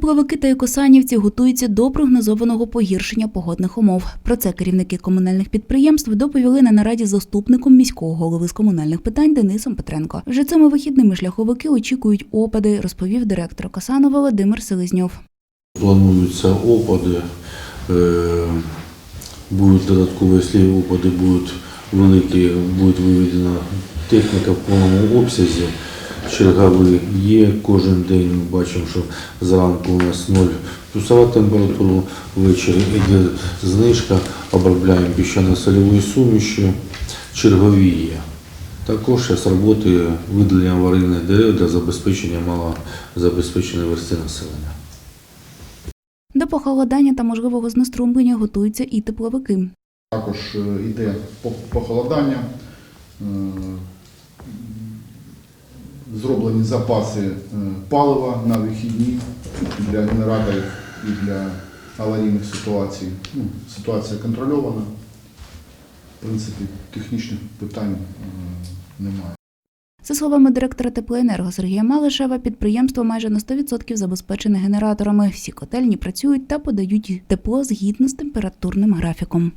Тепловики та екосанівці готуються до прогнозованого погіршення погодних умов. Про це керівники комунальних підприємств доповіли на нараді заступником міського голови з комунальних питань Денисом Петренко. Вже цими вихідними шляховики очікують опади, розповів директор Касану Володимир Селезньов. Плануються опади, е, будуть додаткові, якщо опади будуть великі, буде виведена техніка в повному обсязі. Чергові є кожен день. Ми бачимо, що зранку у нас 0 плюсова температура, ввечері йде знижка, обробляємо піщано-солевою сумішю. Чергові є. Також зараз роботи видалення аварійних дерев для забезпечення малозабезпеченої версти населення. До похолодання та можливого знеструмлення готуються і тепловики. Також е, йде по- похолодання, е, зроблені запаси е, палива на вихідні для генераторів і для аварійних ситуацій. Ну, ситуація контрольована. В принципі, технічних питань е, немає. За словами директора теплоенерго Сергія Малишева, підприємство майже на 100% забезпечене генераторами. Всі котельні працюють та подають тепло згідно з температурним графіком.